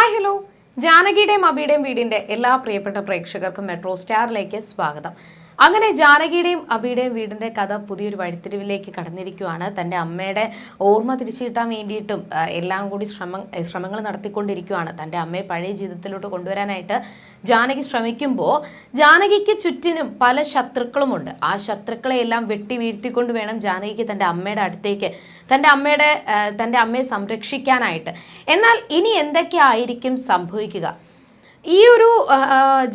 Hi hello ജാനകിയുടെയും അബിയുടെയും വീടിന്റെ എല്ലാ പ്രിയപ്പെട്ട പ്രേക്ഷകർക്കും മെട്രോ സ്റ്റാറിലേക്ക് സ്വാഗതം. അങ്ങനെ ജാനകിയുടെയും അബിയുടെയും വീടിന്റെ കഥ പുതിയൊരു വഴിത്തിരിവിലേക്ക് കടന്നിരിക്കുകയാണ് തന്റെ അമ്മയുടെ ഓർമ്മ തിരിച്ചു കിട്ടാൻ വേണ്ടിയിട്ടും എല്ലാം കൂടി ശ്രമം ശ്രമങ്ങൾ നടത്തിക്കൊണ്ടിരിക്കുകയാണ് തന്റെ അമ്മയെ പഴയ ജീവിതത്തിലോട്ട് കൊണ്ടുവരാനായിട്ട് ജാനകി ശ്രമിക്കുമ്പോൾ ജാനകിക്ക് ചുറ്റിനും പല ശത്രുക്കളുമുണ്ട്. ആ ശത്രുക്കളെ എല്ലാം വെട്ടി വീഴ്ത്തിക്കൊണ്ട് വേണം ജാനകിക്ക് തന്റെ അമ്മയുടെ അടുത്തേക്ക് തന്റെ അമ്മയുടെ തന്റെ അമ്മയെ സംരക്ഷിക്കാനായിട്ട്. എന്നാൽ ഇനി എന്തൊക്കെ ആയിരിക്കും സംഭവിക്കുക? ഈ ഒരു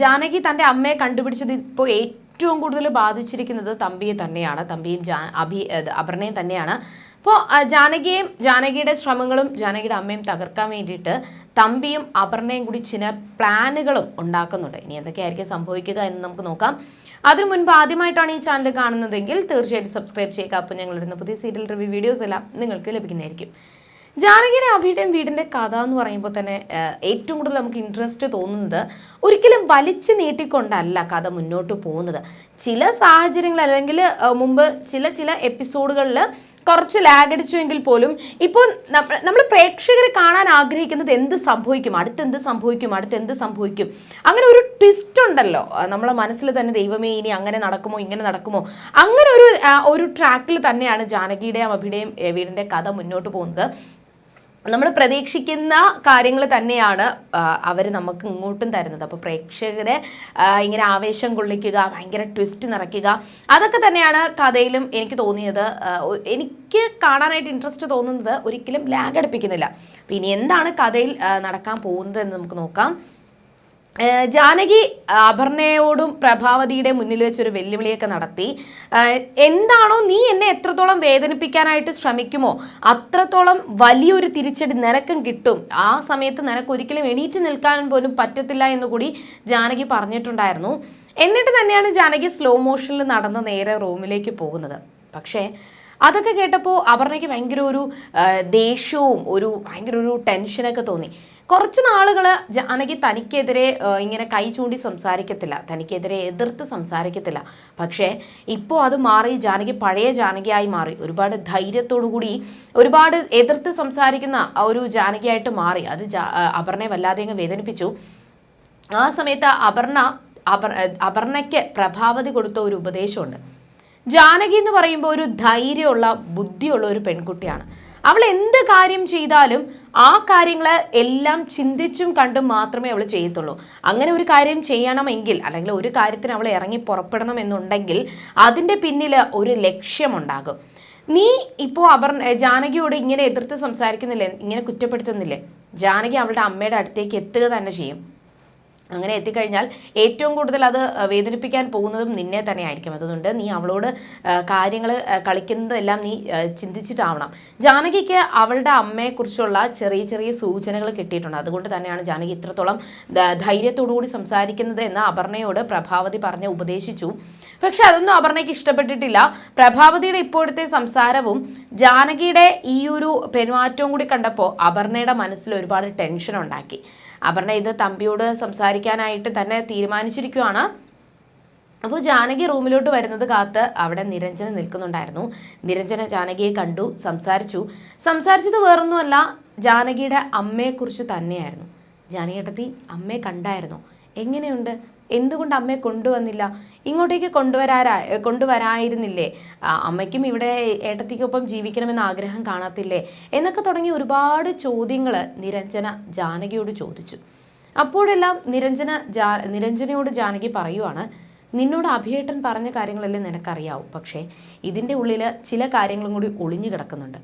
ജാനകി തന്റെ അമ്മയെ കണ്ടുപിടിച്ചത് ഇപ്പോൾ ഏറ്റവും കൂടുതൽ ബാധിച്ചിരിക്കുന്നത് തമ്പിയെ തന്നെയാണ്. തമ്പിയും ജാ അഭി അപർണയും തന്നെയാണ്. അപ്പോൾ ജാനകിയെയും ജാനകിയുടെ ശ്രമങ്ങളും ജാനകിയുടെ അമ്മയും തകർക്കാൻ വേണ്ടിയിട്ട് തമ്പിയും അപർണയും കൂടി ചില പ്ലാനുകളും ഉണ്ടാക്കുന്നുണ്ട്. ഇനി എന്തൊക്കെയായിരിക്കും സംഭവിക്കുക എന്ന് നമുക്ക് നോക്കാം. അതിനു മുൻപ് ആദ്യമായിട്ടാണ് ഈ ചാനൽ കാണുന്നതെങ്കിൽ തീർച്ചയായിട്ടും സബ്സ്ക്രൈബ് ചെയ്യുക. അപ്പോൾ ഞങ്ങളിടുന്ന പുതിയ സീരിയൽ റിവ്യൂ വീഡിയോസ് എല്ലാം നിങ്ങൾക്ക് ലഭിക്കുന്നതായിരിക്കും. ജാനകിയുടെ അഭിയുടെയും വീടിന്റെ കഥ എന്ന് പറയുമ്പോൾ തന്നെ ഏറ്റവും കൂടുതൽ നമുക്ക് ഇൻട്രസ്റ്റ് തോന്നുന്നത് ഒരിക്കലും വലിച്ചു നീട്ടിക്കൊണ്ടല്ല കഥ മുന്നോട്ട് പോകുന്നത്. ചില സാഹചര്യങ്ങൾ അല്ലെങ്കിൽ മുമ്പ് ചില ചില എപ്പിസോഡുകളിൽ കുറച്ച് ലാഗ് അടിച്ചുവെങ്കിൽ പോലും ഇപ്പോൾ നമ്മൾ പ്രേക്ഷകർ കാണാൻ ആഗ്രഹിക്കുന്നത് എന്ത് സംഭവിക്കും? അടുത്തെന്ത് സംഭവിക്കും? അടുത്തെന്ത് സംഭവിക്കും? അങ്ങനെ ഒരു ട്വിസ്റ്റ് ഉണ്ടല്ലോ. നമ്മളെ മനസ്സിൽ തന്നെ ദൈവമേ ഇനി അങ്ങനെ നടക്കുമോ? ഇങ്ങനെ നടക്കുമോ? അങ്ങനെ ഒരു ഒരു ട്രാക്കിൽ തന്നെയാണ് ജാനകിയുടെയും അഭിയുടെയും വീടിന്റെ കഥ മുന്നോട്ട് പോകുന്നത്. നമ്മൾ പ്രതീക്ഷിക്കുന്ന കാര്യങ്ങൾ തന്നെയാണ് അവർ നമുക്ക് ഇങ്ങോട്ടും തരുന്നത്. അപ്പോൾ പ്രേക്ഷകരെ ഇങ്ങനെ ആവേശം കൊള്ളിക്കുക ഭയങ്കര ട്വിസ്റ്റ് നിറയ്ക്കുക അതൊക്കെ തന്നെയാണ് കഥയിലും എനിക്ക് തോന്നിയത്. എനിക്ക് കാണാനായിട്ട് ഇൻട്രസ്റ്റ് തോന്നുന്നത് ഒരിക്കലും ലാഗ് അടുപ്പിക്കുന്നില്ല. ഇനി എന്താണ് കഥയിൽ നടക്കാൻ പോകുന്നത് എന്ന് നമുക്ക് നോക്കാം. ജാനകി അപർണയോടും പ്രഭാവതിയുടെ മുന്നിൽ വെച്ചൊരു വെല്ലുവിളിയൊക്കെ നടത്തി. എന്താണോ നീ എന്നെ എത്രത്തോളം വേദനിപ്പിക്കാനായിട്ട് ശ്രമിക്കുമോ അത്രത്തോളം വലിയൊരു തിരിച്ചടി നിനക്കും കിട്ടും. ആ സമയത്ത് നിനക്ക് ഒരിക്കലും എണീറ്റ് നിൽക്കാൻ പോലും പറ്റത്തില്ല എന്ന് കൂടി ജാനകി പറഞ്ഞിട്ടുണ്ടായിരുന്നു. എന്നിട്ട് തന്നെയാണ് ജാനകി സ്ലോ മോഷനിൽ നടന്ന് നേരെ റൂമിലേക്ക് പോകുന്നത്. പക്ഷേ അതൊക്കെ കേട്ടപ്പോൾ അപർണയ്ക്ക് ഭയങ്കര ഒരു ദേഷ്യവും ഒരു ഭയങ്കര ഒരു ടെൻഷനൊക്കെ തോന്നി. കുറച്ച് നാളുകൾ ജാനകി തനിക്കെതിരെ ഇങ്ങനെ കൈ ചൂണ്ടി സംസാരിക്കത്തില്ല. തനിക്കെതിരെ എതിർത്ത് സംസാരിക്കത്തില്ല. പക്ഷേ ഇപ്പോൾ അത് മാറി ജാനകി പഴയ ജാനകിയായി മാറി. ഒരുപാട് ധൈര്യത്തോടു കൂടി ഒരുപാട് എതിർത്ത് സംസാരിക്കുന്ന ആ ഒരു ജാനകിയായിട്ട് മാറി. അത് അപർണയെ വല്ലാതെ അങ്ങ് വേദനിപ്പിച്ചു. ആ സമയത്ത് അപർണ അപർ അപർണയ്ക്ക് പ്രഭാവതി കൊടുത്ത ഒരു ഉപദേശമുണ്ട്. ജാനകി എന്ന് പറയുമ്പോൾ ഒരു ധൈര്യമുള്ള ബുദ്ധിയുള്ള ഒരു പെൺകുട്ടിയാണ്. അവൾ എന്ത് കാര്യം ചെയ്താലും ആ കാര്യങ്ങൾ എല്ലാം ചിന്തിച്ചും കണ്ടും മാത്രമേ അവൾ ചെയ്യത്തുള്ളൂ. അങ്ങനെ ഒരു കാര്യം ചെയ്യണമെങ്കിൽ അല്ലെങ്കിൽ ഒരു കാര്യത്തിന് അവൾ ഇറങ്ങി പുറപ്പെടണം എന്നുണ്ടെങ്കിൽ അതിന്റെ പിന്നിൽ ഒരു ലക്ഷ്യമുണ്ടാകും. നീ ഇപ്പോൾ അവർ ജാനകിയോട് ഇങ്ങനെ എതിർത്ത് സംസാരിക്കുന്നില്ലേ? ഇങ്ങനെ കുറ്റപ്പെടുത്തുന്നില്ലേ? ജാനകി അവളുടെ അമ്മയുടെ അടുത്തേക്ക് എത്തുക തന്നെ ചെയ്യും. അങ്ങനെ എത്തിക്കഴിഞ്ഞാൽ ഏറ്റവും കൂടുതൽ അത് വേദനിപ്പിക്കാൻ പോകുന്നതും നിന്നെ തന്നെ ആയിരിക്കും അതുകൊണ്ട് നീ അവളോട് കാര്യങ്ങൾ കളിക്കുന്നതെല്ലാം നീ ചിന്തിച്ചിട്ടാവണം. ജാനകിക്ക് അവളുടെ അമ്മയെക്കുറിച്ചുള്ള ചെറിയ ചെറിയ സൂചനകൾ കിട്ടിയിട്ടുണ്ട്. അതുകൊണ്ട് തന്നെയാണ് ജാനകി ഇത്രത്തോളം ധൈര്യത്തോടുകൂടി കൂടി സംസാരിക്കുന്നത് എന്ന് അപർണയോട് പ്രഭാവതി പറഞ്ഞ് ഉപദേശിച്ചു. പക്ഷെ അതൊന്നും അപർണയ്ക്ക് ഇഷ്ടപ്പെട്ടിട്ടില്ല. പ്രഭാവതിയുടെ ഇപ്പോഴത്തെ സംസാരവും ജാനകിയുടെ ഈ ഒരു പെരുമാറ്റവും കൂടി കണ്ടപ്പോൾ അപർണയുടെ മനസ്സിൽ ഒരുപാട് ടെൻഷൻ ഉണ്ടാക്കി അപർണ ഇത് തമ്പിയോട് സംസാരിക്കാനായിട്ട് തന്നെ തീരുമാനിച്ചിരിക്കുവാണ്. അപ്പോൾ ജാനകി റൂമിലോട്ട് വരുന്നത് കാത്ത് അവിടെ നിരഞ്ജന നിൽക്കുന്നുണ്ടായിരുന്നു. നിരഞ്ജന ജാനകിയെ കണ്ടു സംസാരിച്ചു. സംസാരിച്ചത് വേറൊന്നുമല്ല ജാനകിയുടെ അമ്മയെക്കുറിച്ച് തന്നെയായിരുന്നു. ജാനകിയേട്ടത്തി അമ്മയെ കണ്ടായിരുന്നു? എങ്ങനെയുണ്ട്? എന്തുകൊണ്ട് അമ്മയെ കൊണ്ടുവന്നില്ല? ഇങ്ങോട്ടേക്ക് കൊണ്ടുവരാരാ കൊണ്ടുവരായിരുന്നില്ലേ? അമ്മയ്ക്കും ഇവിടെ ഏട്ടത്തിക്കൊപ്പം ജീവിക്കണമെന്ന് ആഗ്രഹം കാണാത്തില്ലേ? എന്നൊക്കെ തുടങ്ങി ഒരുപാട് ചോദ്യങ്ങൾ നിരഞ്ജന ജാനകിയോട് ചോദിച്ചു. അപ്പോഴെല്ലാം നിരഞ്ജന ജാ നിരഞ്ജനയോട് ജാനകി പറയുവാണ് നിന്നോട് അഭിയേട്ടൻ പറഞ്ഞ കാര്യങ്ങളെല്ലാം നിനക്കറിയാവും. പക്ഷേ ഇതിന്റെ ഉള്ളിൽ ചില കാര്യങ്ങളും കൂടി ഒളിഞ്ഞു കിടക്കുന്നുണ്ട്.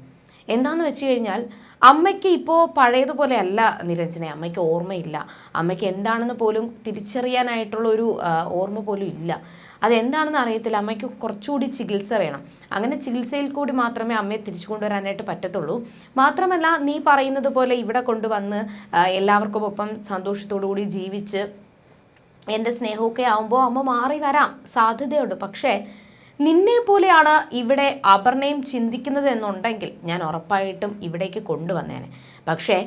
എന്താണെന്ന് വെച്ച് കഴിഞ്ഞാൽ അമ്മയ്ക്ക് ഇപ്പോൾ പഴയതുപോലെ അല്ല നിരഞ്ജനെ. അമ്മയ്ക്ക് ഓർമ്മയില്ല. അമ്മയ്ക്ക് എന്താണെന്ന് പോലും തിരിച്ചറിയാനായിട്ടുള്ള ഒരു ഓർമ്മ പോലും ഇല്ല. അതെന്താണെന്ന് അറിയത്തില്ല. അമ്മയ്ക്ക് കുറച്ചുകൂടി ചികിത്സ വേണം. അങ്ങനെ ചികിത്സയിൽ കൂടി മാത്രമേ അമ്മയെ തിരിച്ചു കൊണ്ടുവരാനായിട്ട് പറ്റത്തുള്ളൂ. മാത്രമല്ല നീ പറയുന്നത് പോലെ ഇവിടെ കൊണ്ടുവന്ന് എല്ലാവർക്കും ഒപ്പം സന്തോഷത്തോടു കൂടി ജീവിച്ച് എന്റെ സ്നേഹമൊക്കെ ആവുമ്പോൾ അമ്മ മാറി വരാം. സാധ്യതയുണ്ട്. പക്ഷേ നിന്നെ പോലെയാണ് ഇവിടെ അപർണയും ചിന്തിക്കുന്നത് എന്നുണ്ടെങ്കിൽ ഞാൻ ഉറപ്പായിട്ടും ഇവിടേക്ക് കൊണ്ടുവന്നേനെ. പക്ഷേ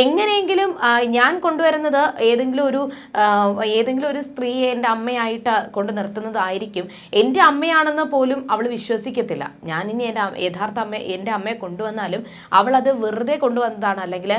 എങ്ങനെയെങ്കിലും ഞാൻ കൊണ്ടുവരുന്നത് ഏതെങ്കിലും ഒരു ഏതെങ്കിലും ഒരു സ്ത്രീയെ എന്റെ അമ്മയായിട്ട് കൊണ്ട് നിർത്തുന്നതായിരിക്കും. എന്റെ അമ്മയാണെന്ന് പോലും അവൾ വിശ്വസിക്കത്തില്ല. ഞാനിനി എന്റെ യഥാർത്ഥ അമ്മ എന്റെ അമ്മയെ കൊണ്ടുവന്നാലും അവളത് വെറുതെ കൊണ്ടുവന്നതാണ്. അല്ലെങ്കിൽ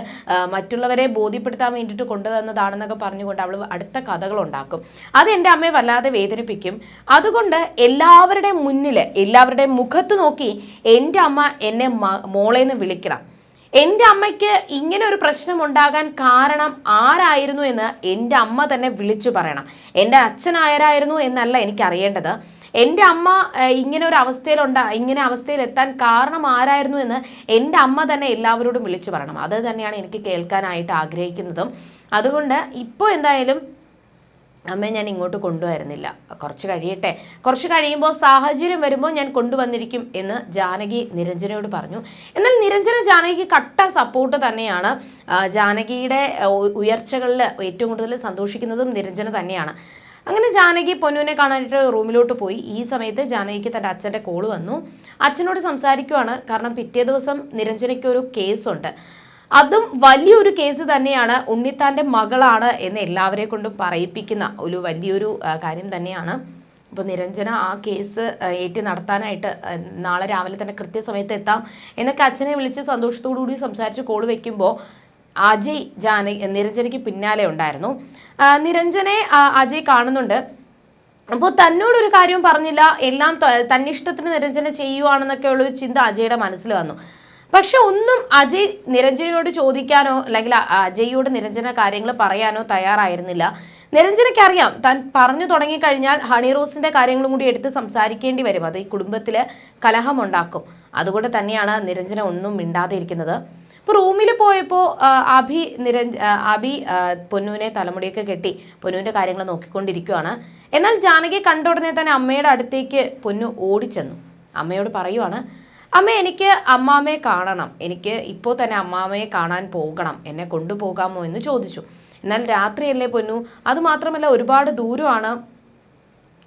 മറ്റുള്ളവരെ ബോധ്യപ്പെടുത്താൻ വേണ്ടിയിട്ട് കൊണ്ടുവന്നതാണെന്നൊക്കെ പറഞ്ഞുകൊണ്ട് അവൾ അടുത്ത കഥകൾ ഉണ്ടാക്കും. അത് എന്റെ അമ്മയെ വല്ലാതെ വേദനിപ്പിക്കും. അതുകൊണ്ട് എല്ലാവരുടെയും മുന്നിൽ എല്ലാവരുടെയും മുഖത്ത് നോക്കി എന്റെ അമ്മ എന്നെ മോളേന്ന് വിളിക്കണം. എന്റെ അമ്മയ്ക്ക് ഇങ്ങനെ ഒരു പ്രശ്നം ഉണ്ടാകാൻ കാരണം ആരായിരുന്നു എന്ന് എന്റെ അമ്മ തന്നെ വിളിച്ചു പറയണം. എന്റെ അച്ഛൻ ആരായിരുന്നു എന്നല്ല എനിക്ക് അറിയേണ്ടത് എന്റെ അമ്മ ഇങ്ങനെ ഒരു അവസ്ഥയിലുണ്ടാ ഇങ്ങനെ അവസ്ഥയിൽ എത്താൻ കാരണം ആരായിരുന്നു എന്ന് എന്റെ അമ്മ തന്നെ എല്ലാവരോടും വിളിച്ചു പറയണം. അത് തന്നെയാണ് എനിക്ക് കേൾക്കാനായിട്ട് ആഗ്രഹിക്കുന്നതും. അതുകൊണ്ട് ഇപ്പോൾ എന്തായാലും അമ്മയെ ഞാൻ ഇങ്ങോട്ട് കൊണ്ടുവരുന്നില്ല. കുറച്ച് കഴിയട്ടെ. കുറച്ച് കഴിയുമ്പോൾ സാഹചര്യം വരുമ്പോൾ ഞാൻ കൊണ്ടുവന്നിരിക്കും എന്ന് ജാനകി നിരഞ്ജനയോട് പറഞ്ഞു. എന്നാൽ നിരഞ്ജന ജാനകിക്ക് കട്ട സപ്പോർട്ട് തന്നെയാണ്. ജാനകിയുടെ ഉയർച്ചകളിൽ ഏറ്റവും കൂടുതൽ സന്തോഷിക്കുന്നതും നിരഞ്ജന തന്നെയാണ്. അങ്ങനെ ജാനകി പൊന്നുവിനെ കാണാനായിട്ട് റൂമിലോട്ട് പോയി. ഈ സമയത്ത് ജാനകിക്ക് തന്റെ അച്ഛന്റെ കോൾ വന്നു. അച്ഛനോട് സംസാരിക്കുവാണ്. കാരണം പിറ്റേ ദിവസം നിരഞ്ജനയ്ക്ക് ഒരു കേസുണ്ട് അതും വലിയൊരു കേസ് തന്നെയാണ് ഉണ്ണിത്താന്റെ മകളാണ് എന്ന് എല്ലാവരെ കൊണ്ടും പറയിപ്പിക്കുന്ന ഒരു വലിയൊരു കാര്യം തന്നെയാണ്. അപ്പോൾ നിരഞ്ജന ആ കേസ് ഏറ്റു നടത്താനായിട്ട് നാളെ രാവിലെ തന്നെ കൃത്യസമയത്ത് എത്താം എന്നൊക്കെ അച്ഛനെ വിളിച്ച് സന്തോഷത്തോടു കൂടി സംസാരിച്ച് കോൾ വയ്ക്കുമ്പോൾ അജയ് ജാന നിരഞ്ജനയ്ക്ക് പിന്നാലെ ഉണ്ടായിരുന്നു. നിരഞ്ജനെ അജയ് കാണുന്നുണ്ട്. അപ്പോൾ തന്നോടൊരു കാര്യവും പറഞ്ഞില്ല. എല്ലാം തന്നിഷ്ടത്തിന് നിരഞ്ജന ചെയ്യുവാണെന്നൊക്കെ ഉള്ള ഒരു ചിന്ത അജയുടെ മനസ്സിൽ വന്നു. പക്ഷെ ഒന്നും അജയ് നിരഞ്ജനയോട് ചോദിക്കാനോ അല്ലെങ്കിൽ അജയോട് നിരഞ്ജന കാര്യങ്ങൾ പറയാനോ തയ്യാറായിരുന്നില്ല. നിരഞ്ജനയ്ക്ക് അറിയാം താൻ പറഞ്ഞു തുടങ്ങിക്കഴിഞ്ഞാൽ ഹണി റോസിന്റെ കാര്യങ്ങളും കൂടി എടുത്ത് സംസാരിക്കേണ്ടി വരും. അത് ഈ കുടുംബത്തിൽ കലഹമുണ്ടാക്കും. അതുകൊണ്ട് തന്നെയാണ് നിരഞ്ജന ഒന്നും മിണ്ടാതെ ഇരിക്കുന്നത്. ഇപ്പോൾ റൂമിൽ പോയപ്പോൾ അഭി നിരഞ്ജ അഭി പൊന്നുവിനെ തലമുടിയൊക്കെ കെട്ടി പൊന്നുവിന്റെ കാര്യങ്ങൾ നോക്കിക്കൊണ്ടിരിക്കുകയാണ് എന്നാൽ ജാനകി കണ്ട ഉടനെ തന്നെ അമ്മയുടെ അടുത്തേക്ക് പൊന്നു ഓടിച്ചെന്നു. അമ്മയോട് പറയുവാണ് അമ്മ എനിക്ക് അമ്മാമ്മയെ കാണണം. എനിക്ക് ഇപ്പോൾ തന്നെ അമ്മാമ്മയെ കാണാൻ പോകണം. എന്നെ കൊണ്ടുപോകാമോ എന്ന് ചോദിച്ചു. എന്നാൽ രാത്രിയല്ലേ പൊന്നു? അതുമാത്രമല്ല ഒരുപാട് ദൂരമാണ്.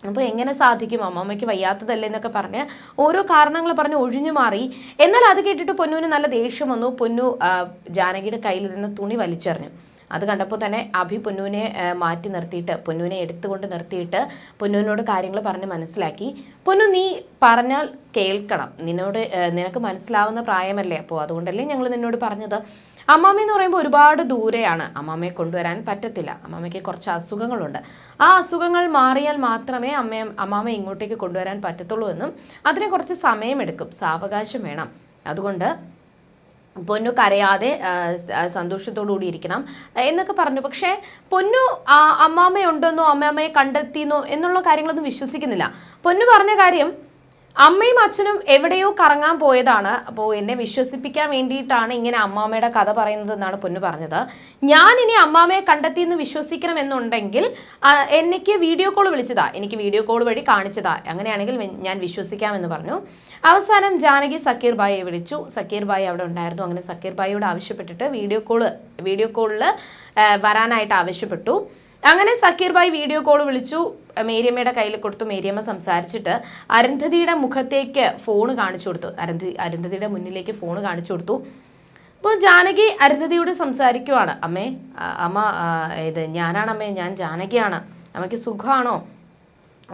അപ്പോൾ എങ്ങനെ സാധിക്കും? അമ്മമ്മയ്ക്ക് വയ്യാത്തതല്ലേ എന്നൊക്കെ പറഞ്ഞ് ഓരോ കാരണങ്ങൾ പറഞ്ഞ് ഒഴിഞ്ഞു മാറി. എന്നാൽ അത് കേട്ടിട്ട് പൊന്നുവിന് നല്ല ദേഷ്യം വന്നു. പൊന്നു ജാനകിയുടെ കയ്യിലിരുന്ന തുണി വലിച്ചെറിഞ്ഞു. അത് കണ്ടപ്പോൾ തന്നെ അഭി പൊന്നുവിനെ മാറ്റി നിർത്തിയിട്ട് പൊന്നുവിനെ എടുത്തുകൊണ്ട് നിർത്തിയിട്ട് പൊന്നുവിനോട് കാര്യങ്ങൾ പറഞ്ഞ് മനസ്സിലാക്കി. പൊന്നു നീ പറഞ്ഞാൽ കേൾക്കണം. നിന്നോട് നിനക്ക് മനസ്സിലാവുന്ന പ്രായമല്ലേ അപ്പോൾ അതുകൊണ്ടല്ലേ ഞങ്ങൾ നിന്നോട് പറഞ്ഞത്. അമ്മാമ്മ എന്ന് പറയുമ്പോൾ ഒരുപാട് ദൂരെയാണ്. അമ്മാമയെ കൊണ്ടുവരാൻ പറ്റത്തില്ല. അമ്മാമയ്ക്ക് കുറച്ച് അസുഖങ്ങളുണ്ട്. ആ അസുഖങ്ങൾ മാറിയാൽ മാത്രമേ അമ്മയെ അമ്മാമ്മ ഇങ്ങോട്ടേക്ക് കൊണ്ടുവരാൻ പറ്റത്തുള്ളൂ എന്നും അതിന് കുറച്ച് സമയമെടുക്കും. സാവകാശം വേണം. അതുകൊണ്ട് പൊന്നു കരയാതെ സന്തോഷത്തോടുകൂടി സന്തോഷത്തോടു കൂടി ഇരിക്കണം എന്നൊക്കെ പറഞ്ഞു. പക്ഷേ പൊന്നു അമ്മാമ്മയുണ്ടെന്നോ അമ്മാമ്മയെ കണ്ടെത്തിയെന്നോ എന്നുള്ള കാര്യങ്ങളൊന്നും വിശ്വസിക്കുന്നില്ല. പൊന്നു പറഞ്ഞ കാര്യം അമ്മയും അച്ഛനും എവിടെയോ കറങ്ങാൻ പോയതാണ്. അപ്പോൾ എന്നെ വിശ്വസിപ്പിക്കാൻ വേണ്ടിയിട്ടാണ് ഇങ്ങനെ അമ്മാമ്മയുടെ കഥ പറയുന്നത് എന്നാണ് പൊന്നു പറഞ്ഞത്. ഞാൻ ഇനി അമ്മാമ്മയെ കണ്ടെത്തി എന്ന് വിശ്വസിക്കണമെന്നുണ്ടെങ്കിൽ എന്നുണ്ടെങ്കിൽ എനിക്ക് വീഡിയോ കോൾ വിളിച്ചതാ. എനിക്ക് വീഡിയോ കോൾ വഴി കാണിച്ചതാ. അങ്ങനെയാണെങ്കിൽ ഞാൻ വിശ്വസിക്കാമെന്ന് പറഞ്ഞു. അവസാനം ജാനകി സക്കീർ ബായിയെ വിളിച്ചു. സക്കീർ ബായി അവിടെ ഉണ്ടായിരുന്നു. അങ്ങനെ സക്കീർ ബായിയോട് ആവശ്യപ്പെട്ടിട്ട് വീഡിയോ കോൾ വീഡിയോ കോളിൽ വരാനായിട്ട് ആവശ്യപ്പെട്ടു. അങ്ങനെ സക്കീർ ബായി വീഡിയോ കോൾ വിളിച്ചു. മേരിയമ്മയുടെ കയ്യിൽ കൊടുത്തു മേരിയമ്മ സംസാരിച്ചിട്ട് അരുന്ധതിയുടെ മുഖത്തേക്ക് ഫോൺ കാണിച്ചു കൊടുത്തു. അരുന്ധതി അരുന്ധതിയുടെ മുന്നിലേക്ക് ഫോൺ കാണിച്ചു കൊടുത്തു. അപ്പോൾ ജാനകി അരുന്ധതിയോട് സംസാരിക്കുവാണ്. അമ്മേ അമ്മ ഇത് ഞാനാണ് അമ്മേ ഞാൻ ജാനകിയാണ്. അമ്മയ്ക്ക് സുഖമാണോ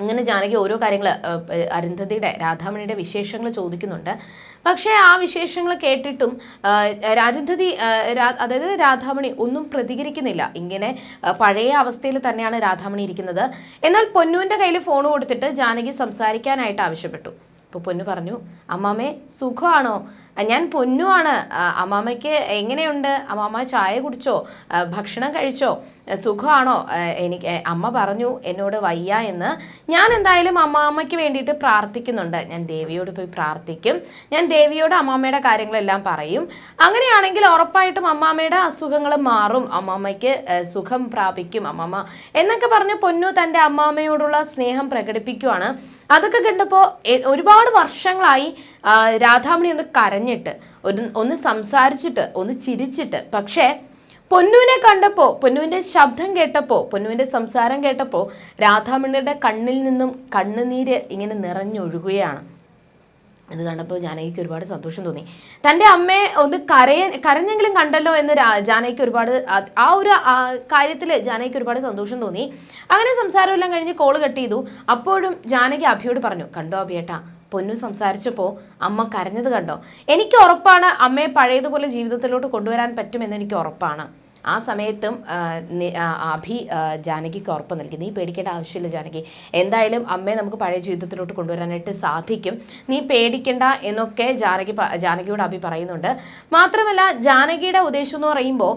അങ്ങനെ ജാനകി ഓരോ കാര്യങ്ങൾ അരുന്ധതിയുടെ രാധാമണിയുടെ വിശേഷങ്ങൾ ചോദിക്കുന്നുണ്ട്. പക്ഷേ ആ വിശേഷങ്ങൾ കേട്ടിട്ടും അരുന്ധതി അതായത് രാധാമണി ഒന്നും പ്രതികരിക്കുന്നില്ല. ഇങ്ങനെ പഴയ അവസ്ഥയിൽ തന്നെയാണ് രാധാമണി ഇരിക്കുന്നത്. എന്നാൽ പൊന്നുവിന്റെ കയ്യിൽ ഫോൺ കൊടുത്തിട്ട് ജാനകി സംസാരിക്കാനായിട്ട് ആവശ്യപ്പെട്ടു. അപ്പോൾ പൊന്നു പറഞ്ഞു അമ്മാമേ സുഖമാണോ? ഞാൻ പൊന്നുവാണ്. ആണ് അമ്മാമ്മയ്ക്ക് എങ്ങനെയുണ്ട്? അമ്മാമ്മ ചായ കുടിച്ചോ? ഭക്ഷണം കഴിച്ചോ? സുഖമാണോ എനിക്ക് അമ്മ പറഞ്ഞു എന്നോട് വയ്യ എന്ന്. ഞാൻ എന്തായാലും അമ്മാമ്മയ്ക്ക് വേണ്ടിയിട്ട് പ്രാർത്ഥിക്കുന്നുണ്ട്. ഞാൻ ദേവിയോട് പോയി പ്രാർത്ഥിക്കും. ഞാൻ ദേവിയോട് അമ്മാമ്മയുടെ കാര്യങ്ങളെല്ലാം പറയും. അങ്ങനെയാണെങ്കിൽ ഉറപ്പായിട്ടും അമ്മാമ്മയുടെ അസുഖങ്ങൾ മാറും. അമ്മാമ്മയ്ക്ക് സുഖം പ്രാപിക്കും അമ്മാമ്മ എന്നൊക്കെ പറഞ്ഞ് പൊന്നു തന്റെ അമ്മാമ്മയോടുള്ള സ്നേഹം പ്രകടിപ്പിക്കുവാണ്. അതൊക്കെ കണ്ടപ്പോൾ ഒരുപാട് വർഷങ്ങളായി രാധാമണി ഒന്ന് കരഞ്ഞിട്ട് ഒന്ന് സംസാരിച്ചിട്ട് ഒന്ന് ചിരിച്ചിട്ട്. പക്ഷേ പൊന്നുവിനെ കണ്ടപ്പോൾ പൊന്നുവിന്റെ ശബ്ദം കേട്ടപ്പോൾ പൊന്നുവിന്റെ സംസാരം കേട്ടപ്പോൾ രാധാമണിയുടെ കണ്ണിൽ നിന്നും കണ്ണുനീര് ഇങ്ങനെ നിറഞ്ഞൊഴുകുകയാണ്. ഇത് കണ്ടപ്പോൾ ജാനകിക്ക് ഒരുപാട് സന്തോഷം തോന്നി. തന്റെ അമ്മയെ ഒന്ന് കരയ കരഞ്ഞെങ്കിലും കണ്ടല്ലോ എന്ന് ജാനകിക്ക് ഒരുപാട് ആ- ഒരു കാര്യത്തിൽ ജാനകിക്ക് ഒരുപാട് സന്തോഷം തോന്നി. അങ്ങനെ സംസാരമെല്ലാം കഴിഞ്ഞ് കോൾ കട്ട് ചെയ്തു. അപ്പോഴും ജാനകി അഭിയോട് പറഞ്ഞു കണ്ടോ അഭിയേട്ടാ പൊന്നു സംസാരിച്ചപ്പോൾ അമ്മ കരഞ്ഞത് കണ്ടോ? എനിക്ക് ഉറപ്പാണ് അമ്മയെ പഴയതുപോലെ ജീവിതത്തിലോട്ട് കൊണ്ടുവരാൻ പറ്റുമെന്ന് എനിക്ക് ഉറപ്പാണ്. ആ സമയത്തും അഭി ജാനകിക്ക് ഉറപ്പ് നൽകി. നീ പേടിക്കേണ്ട ആവശ്യമില്ല ജാനകി. എന്തായാലും അമ്മയെ നമുക്ക് പഴയ ജീവിതത്തിലോട്ട് കൊണ്ടുവരാനായിട്ട് സാധിക്കും. നീ പേടിക്കേണ്ട എന്നൊക്കെ ജാനകി ജാനകിയോട് അഭി പറയുന്നുണ്ട്. മാത്രമല്ല ജാനകിയുടെ ഉദ്ദേശം എന്ന് പറയുമ്പോൾ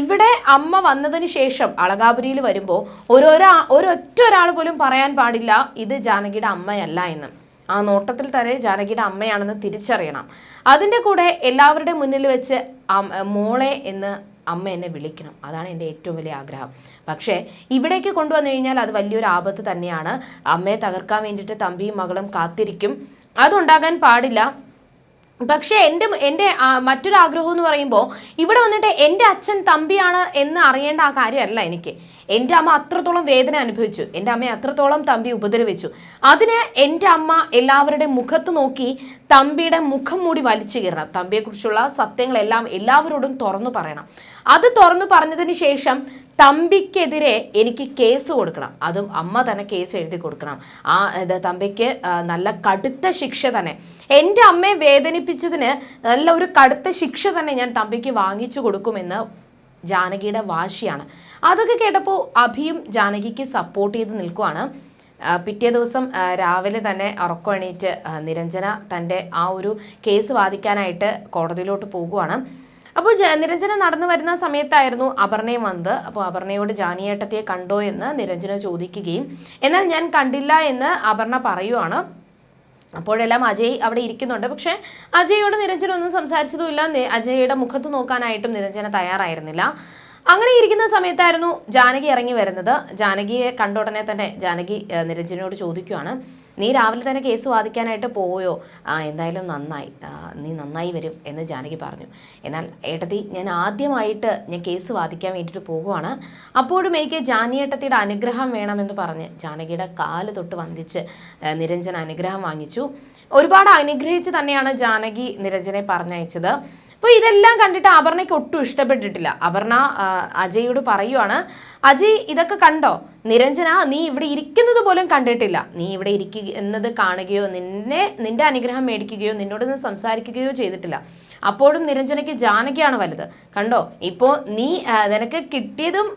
ഇവിടെ അമ്മ വന്നതിന് ശേഷം അളകാപുരിയിൽ വരുമ്പോൾ ഓരോരോ ഒരൊറ്റ ഒരാൾ പോലും പറയാൻ പാടില്ല ഇത് ജാനകിയുടെ അമ്മയല്ല എന്ന്. ആ നോട്ടത്തിൽ തന്നെ ജാനകിയുടെ അമ്മയാണെന്ന് തിരിച്ചറിയണം. അതിന്റെ കൂടെ എല്ലാവരുടെ മുന്നിൽ വെച്ച് മോളെ എന്ന് അമ്മ എന്നെ വിളിക്കണം. അതാണ് എന്റെ ഏറ്റവും വലിയ ആഗ്രഹം. പക്ഷേ ഇവിടേക്ക് കൊണ്ടുവന്നു കഴിഞ്ഞാൽ അത് വലിയൊരു ആപത്ത് തന്നെയാണ്. അമ്മയെ തകർക്കാൻ വേണ്ടിയിട്ട് തമ്പിയും മകളും കാത്തിരിക്കും. അതുണ്ടാകാൻ പാടില്ല. പക്ഷേ എന്റെ എന്റെ മറ്റൊരു ആഗ്രഹം എന്ന് പറയുമ്പോൾ ഇവിടെ വന്നിട്ട് എന്റെ അച്ഛൻ തമ്പിയാണ് എന്ന് അറിയേണ്ട ആ കാര്യമല്ല എനിക്ക്. എന്റെ അമ്മ അത്രത്തോളം വേദന അനുഭവിച്ചു. എന്റെ അമ്മയെ അത്രത്തോളം തമ്പി ഉപദ്രവിച്ചു. അതിന് എന്റെ അമ്മ എല്ലാവരുടെ മുഖത്ത് നോക്കി തമ്പിയുടെ മുഖം മൂടി വലിച്ചു കീറണം. തമ്പിയെക്കുറിച്ചുള്ള സത്യങ്ങളെല്ലാം എല്ലാവരോടും തുറന്നു പറയണം. അത് തുറന്നു പറഞ്ഞതിന് ശേഷം തമ്പിക്കെതിരെ എനിക്ക് കേസ് കൊടുക്കണം. അതും അമ്മ തന്നെ കേസ് എഴുതി കൊടുക്കണം. ആ തമ്പിക്ക് നല്ല കടുത്ത ശിക്ഷ തന്നെ. എന്റെ അമ്മയെ വേദനിപ്പിച്ചതിന് നല്ല ഒരു കടുത്ത ശിക്ഷ തന്നെ ഞാൻ തമ്പിക്ക് വാങ്ങിച്ചു കൊടുക്കുമെന്ന് ജാനകിയുടെ വാശിയാണ്. അതൊക്കെ കേട്ടപ്പോൾ അഭിയും ജാനകിക്ക് സപ്പോർട്ട് ചെയ്ത് നിൽക്കുവാണ്. പിറ്റേ ദിവസം രാവിലെ തന്നെ ഉറക്കം എണീറ്റ് നിരഞ്ജന തന്റെ ആ ഒരു കേസ് വാദിക്കാനായിട്ട് കോടതിയിലോട്ട് പോകുവാണ്. അപ്പോൾ നിരഞ്ജന നടന്നു വരുന്ന സമയത്തായിരുന്നു അപർണയും വന്നത്. അപ്പോൾ അപർണയോട് ജാനിയേട്ടത്തെ കണ്ടോ എന്ന് നിരഞ്ജന ചോദിക്കുകയും എന്നാൽ ഞാൻ കണ്ടില്ല എന്ന് അപർണ പറയുവാണ്. അപ്പോഴെല്ലാം അജയ് അവിടെ ഇരിക്കുന്നുണ്ട്. പക്ഷേ അജയോട് നിരഞ്ജന ഒന്നും സംസാരിച്ചതുമില്ല. അജയുടെ മുഖത്ത് നോക്കാനായിട്ടും നിരഞ്ജന തയ്യാറായിരുന്നില്ല. അങ്ങനെ ഇരിക്കുന്ന സമയത്തായിരുന്നു ജാനകി ഇറങ്ങി വരുന്നത്. ജാനകിയെ കണ്ട ഉടനെ തന്നെ ജാനകി നിരഞ്ജനയോട് ചോദിക്കുവാണ് നീ രാവിലെ തന്നെ കേസ് വാദിക്കാനായിട്ട് പോയോ ആ എന്തായാലും നന്നായി. നീ നന്നായി വരും എന്ന് ജാനകി പറഞ്ഞു. എന്നാൽ ഏട്ടത്തി ഞാൻ ആദ്യമായിട്ട് ഞാൻ കേസ് വാദിക്കാൻ വേണ്ടിയിട്ട് പോകുവാണ്. അപ്പോഴും എനിക്ക് ജാനിയേട്ടത്തിയുടെ അനുഗ്രഹം വേണമെന്ന് പറഞ്ഞ് ജാനകിയുടെ കാൽ തൊട്ട് വന്ദിച്ച് നിരഞ്ജൻ അനുഗ്രഹം വാങ്ങിച്ചു. ഒരുപാട് അനുഗ്രഹിച്ച് തന്നെയാണ് ജാനകി നിരഞ്ജനെ പറഞ്ഞയച്ചത്. അപ്പോൾ ഇതെല്ലാം കണ്ടിട്ട് അപർണയ്ക്ക് ഒട്ടും ഇഷ്ടപ്പെട്ടിട്ടില്ല. അപർണ അജയോട് പറയുവാണ് അജയ് ഇതൊക്കെ കണ്ടോ? നിരഞ്ജന നീ ഇവിടെ ഇരിക്കുന്നത് പോലും കണ്ടിട്ടില്ല. നീ ഇവിടെ ഇരിക്കുക എന്നത് കാണുകയോ നിന്നെ നിന്റെ അനുഗ്രഹം മേടിക്കുകയോ നിന്നോട് നിന്ന് സംസാരിക്കുകയോ ചെയ്തിട്ടില്ല. അപ്പോഴും നിരഞ്ജനയ്ക്ക് ജാനകിയാണ് വലുത്. കണ്ടോ? ഇപ്പോൾ നീ നിനക്ക് കിട്ടിയതും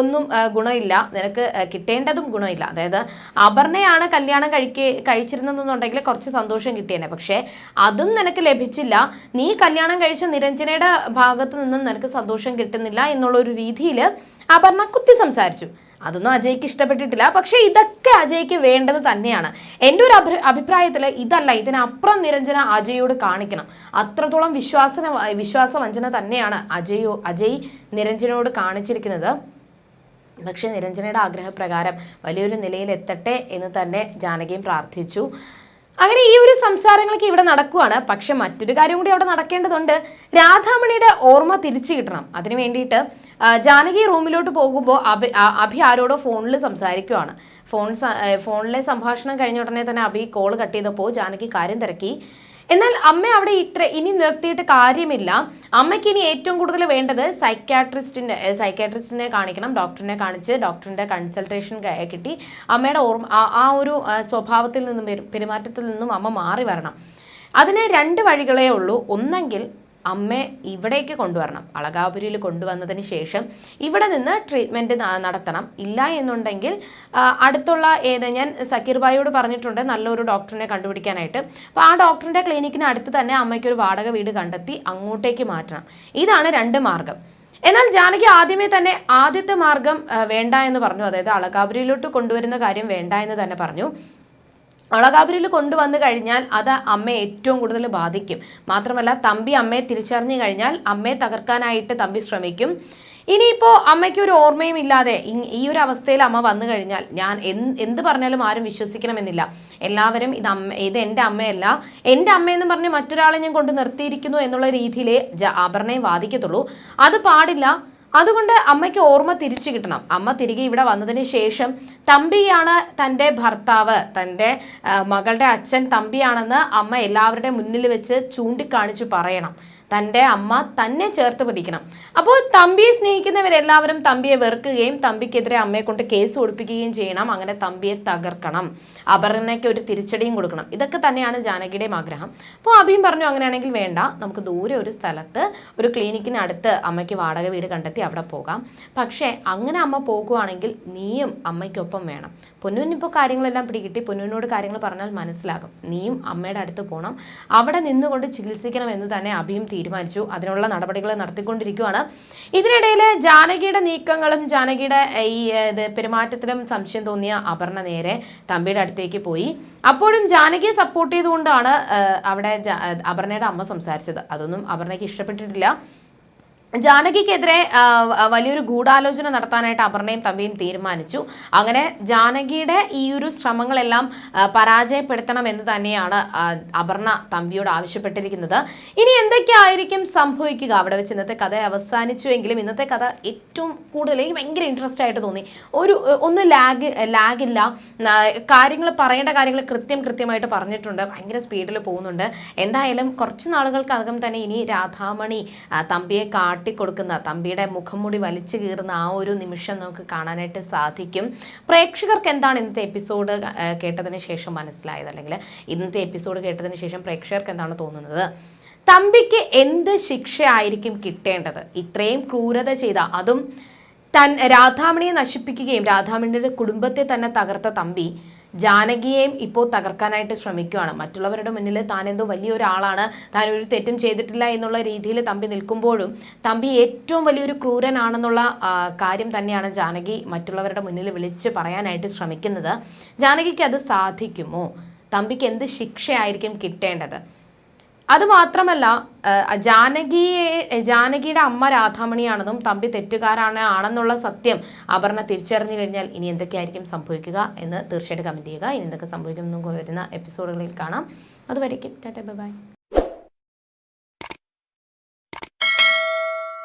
ഒന്നും ഗുണമില്ല. നിനക്ക് കിട്ടേണ്ടതും ഗുണമില്ല. അതായത് അപർണയാണ് കല്യാണം കഴിക്ക കഴിച്ചിരുന്നതെന്നുണ്ടെങ്കിൽ കുറച്ച് സന്തോഷം കിട്ടിയേനെ. പക്ഷേ അതും നിനക്ക് ലഭിച്ചില്ല. നീ കല്യാണം കഴിച്ച നിരഞ്ജനയുടെ ഭാഗത്തു നിന്നും നിനക്ക് സന്തോഷം കിട്ടുന്നില്ല എന്നുള്ള ഒരു രീതിയിൽ അപർണ കുത്തി സംസാരിച്ചു. അതൊന്നും അജയ്ക്ക് ഇഷ്ടപ്പെട്ടിട്ടില്ല. പക്ഷേ ഇതൊക്കെ അജയ്ക്ക് വേണ്ടത് തന്നെയാണ്. എന്റെ ഒരു അഭി അഭിപ്രായത്തിൽ ഇതല്ല ഇതിനപ്പുറം നിരഞ്ജന അജയോട് കാണിക്കണം. അത്രത്തോളം വിശ്വാസന വിശ്വാസവഞ്ചന തന്നെയാണ് അജയോ അജയ് നിരഞ്ജനോട് കാണിച്ചിരിക്കുന്നത്. പക്ഷേ നിരഞ്ജനയുടെ ആഗ്രഹപ്രകാരം വലിയൊരു നിലയിൽ എത്തട്ടെ എന്ന് തന്നെ ജാനകിയും പ്രാർത്ഥിച്ചു. അങ്ങനെ ഈ ഒരു സംസാരങ്ങളൊക്കെ ഇവിടെ നടക്കുവാണ്. പക്ഷെ മറ്റൊരു കാര്യം കൂടി അവിടെ നടക്കേണ്ടതുണ്ട്. രാധാമണിയുടെ ഓർമ്മ തിരിച്ചു കിട്ടണം. അതിനു വേണ്ടിയിട്ട് ജാനകി റൂമിലോട്ട് പോകുമ്പോൾ അഭി അഭി ആരോടോ ഫോണിൽ സംസാരിക്കുവാണ്. ഫോൺ ഫോണിലെ സംഭാഷണം കഴിഞ്ഞ ഉടനെ തന്നെ അഭി കോൾ കട്ട് ചെയ്തപ്പോൾ ജാനകി കാര്യം തിരക്കി. എന്നാൽ അമ്മ അവിടെ ഇത്ര ഇനി നിർത്തിയിട്ട് കാര്യമില്ല. അമ്മയ്ക്ക് ഇനി ഏറ്റവും കൂടുതൽ വേണ്ടത് സൈക്യാട്രിസ്റ്റിന്റെ സൈക്യാട്രിസ്റ്റിനെ കാണിക്കണം. ഡോക്ടറിനെ കാണിച്ച് ഡോക്ടറിന്റെ കൺസൾട്ടേഷൻ കിട്ടി. അമ്മയുടെ ഓർമ്മ ആ- ഒരു സ്വഭാവത്തിൽ നിന്നും പെരു- പെരുമാറ്റത്തിൽ നിന്നും അമ്മ മാറി വരണം. അതിന് രണ്ട് വഴികളേ ഉള്ളൂ. ഒന്നെങ്കിൽ അമ്മയെ ഇവിടേക്ക് കൊണ്ടുവരണം. അളകാപുരിയിൽ കൊണ്ടുവന്നതിന് ശേഷം ഇവിടെ നിന്ന് ട്രീറ്റ്മെന്റ് നടത്തണം. ഇല്ല എന്നുണ്ടെങ്കിൽ അടുത്തുള്ള ഏത് ഞാൻ സക്കീർബായിയോട് പറഞ്ഞിട്ടുണ്ട് നല്ലൊരു ഡോക്ടറിനെ കണ്ടുപിടിക്കാനായിട്ട്. അപ്പോൾ ആ ഡോക്ടറിന്റെ ക്ലിനിക്കിന് അടുത്ത് തന്നെ അമ്മയ്ക്ക് ഒരു വാടക വീട് കണ്ടെത്തി അങ്ങോട്ടേക്ക് മാറ്റണം. ഇതാണ് രണ്ട് മാർഗം. എന്നാൽ ജാനകി ആദ്യമേ തന്നെ ആദ്യത്തെ മാർഗം വേണ്ട എന്ന് പറഞ്ഞു. അതായത് അളകാപുരിയിലോട്ട് കൊണ്ടുവരുന്ന കാര്യം വേണ്ട എന്ന് തന്നെ പറഞ്ഞു. അളകാപുരിയിൽ കൊണ്ടുവന്നു കഴിഞ്ഞാൽ അത് അമ്മയെ ഏറ്റവും കൂടുതൽ ബാധിക്കും. മാത്രമല്ല തമ്പി അമ്മയെ തിരിച്ചറിഞ്ഞു കഴിഞ്ഞാൽ അമ്മയെ തകർക്കാനായിട്ട് തമ്പി ശ്രമിക്കും. ഇനിയിപ്പോൾ അമ്മയ്ക്ക് ഒരു ഓർമ്മയും ഇല്ലാതെ ഈ ഒരു അവസ്ഥയിൽ അമ്മ വന്നു കഴിഞ്ഞാൽ ഞാൻ എന്ത് പറഞ്ഞാലും ആരും വിശ്വസിക്കണമെന്നില്ല. എല്ലാവരും ഇത് അമ്മ ഇത് എന്റെ അമ്മയല്ല. എന്റെ അമ്മയെന്ന് പറഞ്ഞ് മറ്റൊരാളെ ഞാൻ കൊണ്ട് നിർത്തിയിരിക്കുന്നു എന്നുള്ള രീതിയിലേ അപർണയെ വാദിക്കത്തുള്ളൂ. അത് പാടില്ല. അതുകൊണ്ട് അമ്മയ്ക്ക് ഓർമ്മ തിരിച്ചു കിട്ടണം. അമ്മ തിരികെ ഇവിടെ വന്നതിന് ശേഷം തമ്പിയാണ് തന്റെ ഭർത്താവ്. തന്റെ മകളുടെ അച്ഛൻ തമ്പിയാണെന്ന് അമ്മ എല്ലാവരുടെ മുന്നിൽ വെച്ച് ചൂണ്ടിക്കാണിച്ച് പറയണം. തന്റെ അമ്മ തന്നെ ചേർത്ത് പിടിക്കണം. അപ്പോൾ തമ്പിയെ സ്നേഹിക്കുന്നവരെല്ലാവരും തമ്പിയെ വെറുക്കുകയും തമ്പിക്കെതിരെ അമ്മയെ കൊണ്ട് കേസ് കൊടുപ്പിക്കുകയും ചെയ്യണം. അങ്ങനെ തമ്പിയെ തകർക്കണം. അപർണയ്ക്ക് ഒരു തിരിച്ചടിയും കൊടുക്കണം. ഇതൊക്കെ തന്നെയാണ് ജാനകിയുടെയും ആഗ്രഹം. അപ്പോൾ അഭിയും പറഞ്ഞു അങ്ങനെയാണെങ്കിൽ വേണ്ട. നമുക്ക് ദൂരെ ഒരു സ്ഥലത്ത് ഒരു ക്ലിനിക്കിനടുത്ത് അമ്മയ്ക്ക് വാടക വീട് കണ്ടെത്തി അവിടെ പോകാം. പക്ഷേ അങ്ങനെ അമ്മ പോകുവാണെങ്കിൽ നീയും അമ്മയ്ക്കൊപ്പം വേണം. പൊന്നുവിനിപ്പോൾ കാര്യങ്ങളെല്ലാം പിടികിട്ടി. പൊന്നുവിനോട് കാര്യങ്ങൾ പറഞ്ഞാൽ മനസ്സിലാകും. നീയും അമ്മയുടെ അടുത്ത് പോകണം അവിടെ നിന്നുകൊണ്ട് ചികിത്സിക്കണം എന്ന് തന്നെ അഭിയും തീരുമാനിച്ചു. അതിനുള്ള നടപടികൾ നടത്തിക്കൊണ്ടിരിക്കുകയാണ് ഇതിനിടയിൽ ജാനകിയുടെ നീക്കങ്ങളും ജാനകിയുടെ ഈ ഇത് പെരുമാറ്റത്തിലും സംശയം തോന്നിയ അപർണ നേരെ തമ്പിയുടെ അടുത്തേക്ക് പോയി. അപ്പോഴും ജാനകിയെ സപ്പോർട്ട് ചെയ്തുകൊണ്ടാണ് അവിടെ അപർണയുടെ അമ്മ സംസാരിച്ചത്. അതൊന്നും അപർണയ്ക്ക് ഇഷ്ടപ്പെട്ടിട്ടില്ല. ജാനകിക്കെതിരെ വലിയൊരു ഗൂഢാലോചന നടത്താനായിട്ട് അപർണയും തമ്പിയും തീരുമാനിച്ചു. അങ്ങനെ ജാനകിയുടെ ഈ ഒരു ശ്രമങ്ങളെല്ലാം പരാജയപ്പെടുത്തണം എന്ന് തന്നെയാണ് അപർണ തമ്പിയോട് ആവശ്യപ്പെട്ടിരിക്കുന്നത്. ഇനി എന്തൊക്കെയായിരിക്കും സംഭവിക്കുക? അവിടെ വെച്ച് ഇന്നത്തെ കഥ അവസാനിച്ചുവെങ്കിലും ഇന്നത്തെ കഥ ഏറ്റവും കൂടുതൽ എനിക്ക് ഭയങ്കര ഇൻട്രസ്റ്റ് ആയിട്ട് തോന്നി. ഒരു ഒന്ന് ലാഗ് ലാഗില്ല കാര്യങ്ങൾ പറയേണ്ട കാര്യങ്ങൾ കൃത്യം കൃത്യമായിട്ട് പറഞ്ഞിട്ടുണ്ട്. ഭയങ്കര സ്പീഡിൽ പോകുന്നുണ്ട്. എന്തായാലും കുറച്ച് നാളുകൾക്കകം തന്നെ ഇനി രാധാമണി തമ്പിയെ തമ്പിയെ കാട്ടിക്കൊടുക്കുന്ന തമ്പിയുടെ മുഖംമൂടി വലിച്ചു കീറുന്ന ആ ഒരു നിമിഷം നമുക്ക് കാണാനായിട്ട് സാധിക്കും. പ്രേക്ഷകർക്ക് എന്താണ് ഇന്നത്തെ എപ്പിസോഡ് കേട്ടതിന് ശേഷം മനസ്സിലായത്? അല്ലെങ്കിൽ ഇന്നത്തെ എപ്പിസോഡ് കേട്ടതിന് ശേഷം പ്രേക്ഷകർക്ക് എന്താണ് തോന്നുന്നത്? തമ്പിക്ക് എന്ത് ശിക്ഷയായിരിക്കും കിട്ടേണ്ടത്? ഇത്രയും ക്രൂരത ചെയ്ത അതും തൻ രാധാമണിയെ നശിപ്പിക്കുകയും രാധാമണിയുടെ കുടുംബത്തെ തന്നെ തകർത്ത തമ്പി ജാനകിയെയും ഇപ്പോൾ തകർക്കാനായിട്ട് ശ്രമിക്കുകയാണ് മറ്റുള്ളവരുടെ മുന്നിൽ താൻ എന്തോ വലിയൊരാളാണ് താൻ ഒരു തെറ്റും ചെയ്തിട്ടില്ല എന്നുള്ള രീതിയിൽ തമ്പി നിൽക്കുമ്പോഴും തമ്പി ഏറ്റവും വലിയൊരു ക്രൂരനാണെന്നുള്ള കാര്യം തന്നെയാണ് ജാനകി മറ്റുള്ളവരുടെ മുന്നിൽ വിളിച്ച് പറയാനായിട്ട് ശ്രമിക്കുന്നത്. ജാനകിക്ക് അത് സാധിക്കുമോ? തമ്പിക്ക് എന്ത് ശിക്ഷയായിരിക്കും കിട്ടേണ്ടത്? അതുമാത്രമല്ല ജാനകിയെ ജാനകിയുടെ അമ്മ രാധാമണിയാണെന്നും തമ്പി തെറ്റുകാരാണ് ആണെന്നുള്ള സത്യം അപർണ തിരിച്ചറിഞ്ഞു കഴിഞ്ഞാൽ ഇനി എന്തൊക്കെയായിരിക്കും സംഭവിക്കുക എന്ന് തീർച്ചയായിട്ടും കമന്റ് ചെയ്യുക. ഇനി എന്തൊക്കെ സംഭവിക്കുമെന്ന് വരുന്ന എപ്പിസോഡുകളിൽ കാണാം. അതുവരയ്ക്കും ടാറ്റ ബൈ.